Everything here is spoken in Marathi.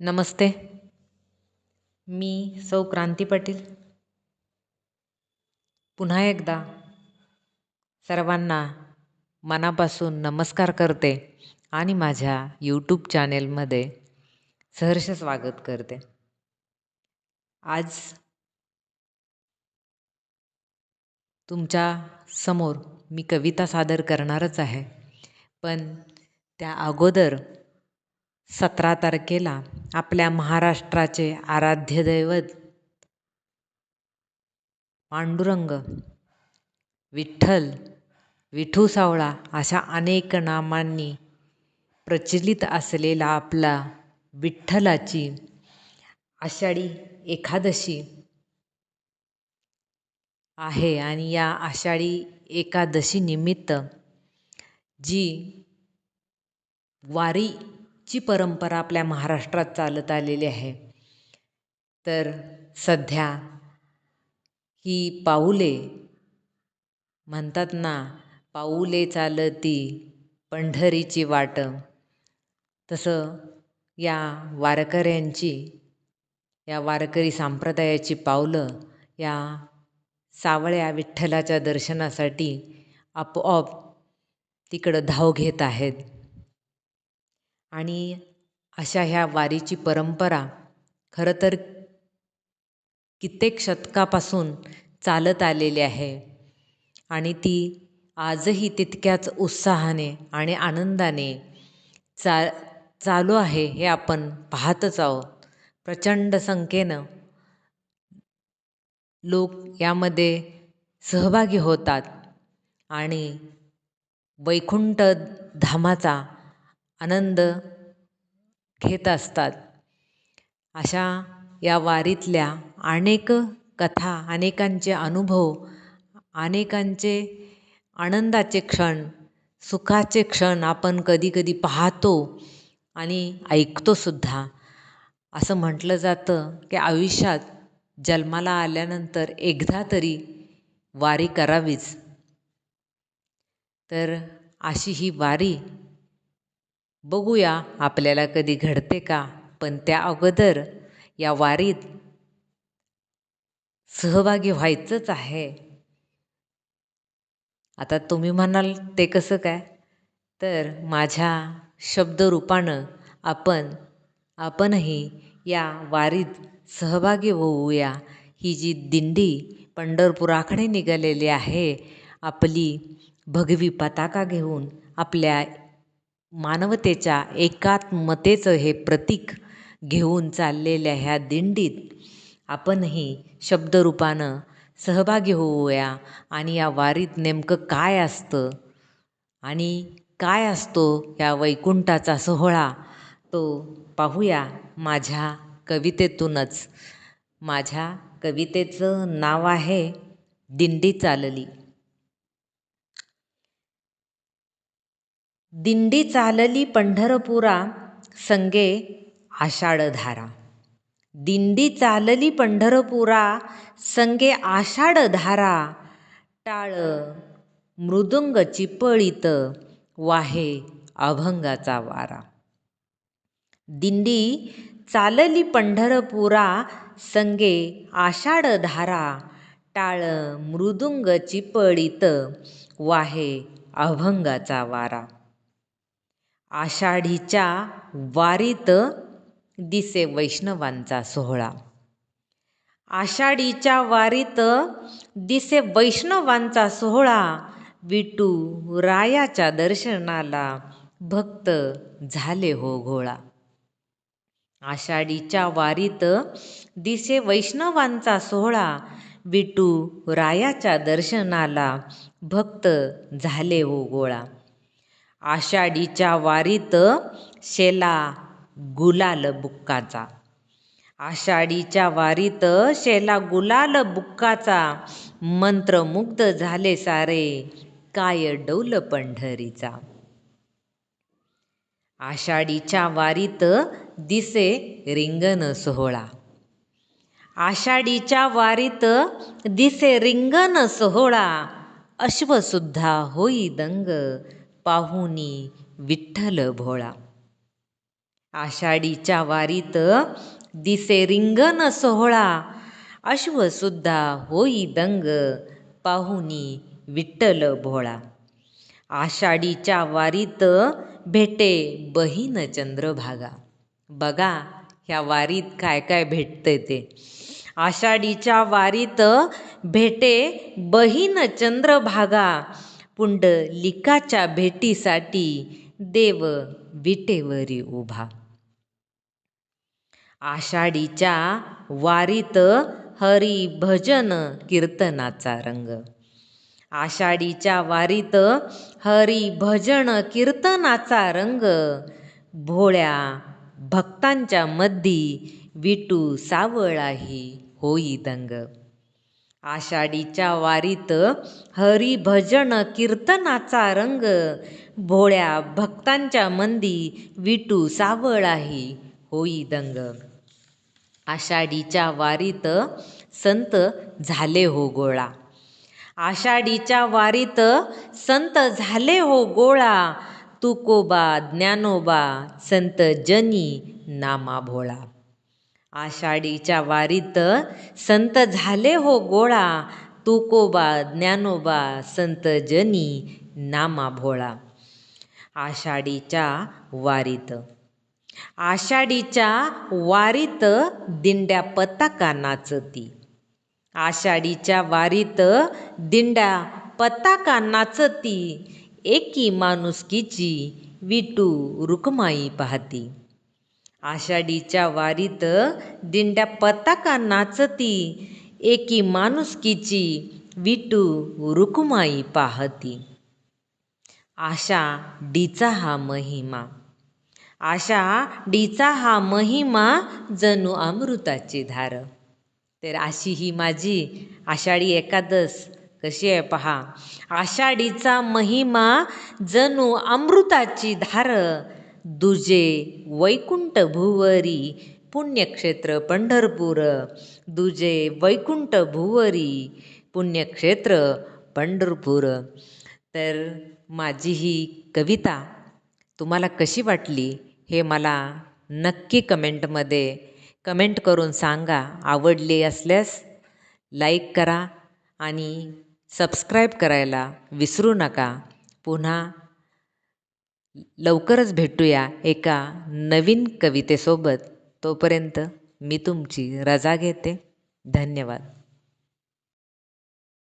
नमस्ते. मी सौ क्रांती पाटील. पुन्हा एकदा सर्वांना मनापासून नमस्कार करते आणि माझ्या यूट्यूब चॅनेलमध्ये सहर्ष स्वागत करते. आज तुमच्यासमोर मी कविता सादर करणारच आहे. पण त्या अगोदर सतरा तारखेला आपल्या महाराष्ट्राचे आराध्य दैवत पांडुरंग विठ्ठल विठू सावळा अशा अनेक नामांनी प्रचलित असलेला आपला विठ्ठलाची आषाढी एकादशी आहे. आणि या आषाढी एकादशी निमित्त जी वारी ची परंपरा आपल्या महाराष्ट्रात चालत आलेली आहे. तर सध्या ही पाऊले म्हणतात ना पाऊले चालती पंढरीची वाट. तसं या वारकऱ्यांची या वारकरी संप्रदायाची पावलं या सावळ्या विठ्ठलाच्या दर्शनासाठी आपोआप तिकडं धाव घेत आहेत. आणि अशा ह्या वारीची परंपरा खरं तर कित्येक शतकापासून चालत आलेली आहे. आणि ती आजही तितक्याच उत्साहाने आणि आनंदाने चा चालू आहे हे आपण पाहतच आहोत. प्रचंड संख्येनं लोक यामध्ये सहभागी होतात आणि वैकुंठ धामाचा आनंद घेत असतात. अशा या वारीतल्या अनेक कथा अनेकांचे अनुभव अनेकांचे आनंदाचे क्षण सुखाचे क्षण आपण कधीकधी पाहतो आणि ऐकतोसुद्धा असं म्हटलं जातं की आयुष्यात जन्माला आल्यानंतर एकदा तरी वारी करावीच. तर अशी ही वारी बघूया आपल्याला कधी घडते का? पण त्या अगोदर या वारीत सहभागी व्हायचंच आहे. आता तुम्ही म्हणाल ते कसं काय? तर माझ्या शब्दरूपानं आपण आपणही या वारीत सहभागी होऊया. ही जी दिंडी पंढरपुराकडे निघालेली आहे आपली भगवी पताका घेऊन आपल्या मानवतेच्या एकात्मतेचं हे प्रतीक घेऊन चाललेल्या ह्या दिंडीत आपणही शब्दरूपानं सहभागी होऊया आणि या वारीत नेमकं काय असतं आणि काय असतो या वैकुंठाचा सोहळा तो पाहूया माझ्या कवितेतूनच. माझ्या कवितेचं नाव आहे दिंडी चालली. दिंडी चालली पंढरपुरा संगे आषाढधारा. दिंडी चालली पंढरपुरा संगे आषाढधारा. टाळ मृदुंग चिपळीत वाहे अभंगाचा वारा. दिंडी चालली पंढरपुरा संगे आषाढधारा. टाळ मृदुंग चिपळीत वाहे अभंगाचा वारा. आषाढीच्या वारीत दिसे वैष्णवांचा सोहळा. आषाढीच्या वारीत दिसे वैष्णवांचा सोहळा विटू रायाच्या दर्शनाला भक्त झाले हो घोळा. आषाढीच्या वारीत दिसे वैष्णवांचा सोहळा विटू रायाच्या दर्शनाला भक्त झाले हो गोळा आषाढीच्या वारीत शेला गुलाल बुक्काचा. आषाढीच्या वारीत शेला गुलाल बुक्काचा. मंत्रमुग्ध झाले सारे काय डौल पंढरीचा. आषाढीच्या वारीत दिसे रिंगण सोहळा. आषाढीच्या वारीत दिसे रिंगण सोहळा. अश्वसुद्धा होई दंग पाहुनी विठ्ठल भोळा. आषाढीच्या वारीत दिसे रिंगण सोहळा. अश्वसुद्धा होई दंग पाहुनी विठ्ठल भोळा. आषाढीच्या वारीत भेटे बहीण चंद्रभागा. बघा ह्या वारीत काय काय भेटतंय ते. आषाढीच्या वारीत भेटे बहीण चंद्रभागा. पुंडलिकाच्या भेटीसाठी देव विटेवरी उभा. आषाढीच्या वारीत हरी भजन कीर्तनाचा रंग. आषाढीच्या वारीत हरी भजन कीर्तनाचा रंग. भोळ्या भक्तांच्या मधी विटू सावळाही होई दंग. आषाढीच्या वारीत हरिभजन कीर्तनाचा रंग. भोळ्या भक्तांच्या मंदी विटू सावळाही होई दंग. आषाढीच्या वारीत संत झाले हो गोळा. आषाढीच्या वारीत संत झाले हो गोळा. तुकोबा ज्ञानोबा संत जनी नामा भोळा. आषाढीच्या वारीत संत झाले हो गोळा. तुकोबा ज्ञानोबा संत जनी नामा भोळा. आषाढीच्या वारीत. आषाढीच्या वारीत दिंड्या पताका नाचती. आषाढीच्या वारीत दिंड्या पताका नाचती. एकी माणुसकीची विटू रुकमाई पाहती. आषाढीच्या वारीत दिंड्या पताका नाचती एकी माणुसकीची विटू रुकुमाई पाहती. आशा डीचा हा महिमा. आशा डीचा हा महिमा जणू अमृताची धार. तर अशी ही माझी आषाढी एकादस. कशी आहे पहा. आषाढीचा महिमा जणू अमृताची धार. दुजे वैकुंठ भुवरी पुण्यक्षेत्र पंढरपूर. दुजे वैकुंठ भुवरी पुण्यक्षेत्र पंढरपूर. तर माझी ही कविता तुम्हाला कशी वाटली हे मला नक्की कमेंटमध्ये कमेंट करून सांगा. आवडली असल्यास लाईक करा आणि सबस्क्राईब करायला विसरू नका. पुन्हा लवकरच भेटूया एका नवीन कवितेसोबत. तोपर्यंत मी तुमची रजा घेते. धन्यवाद.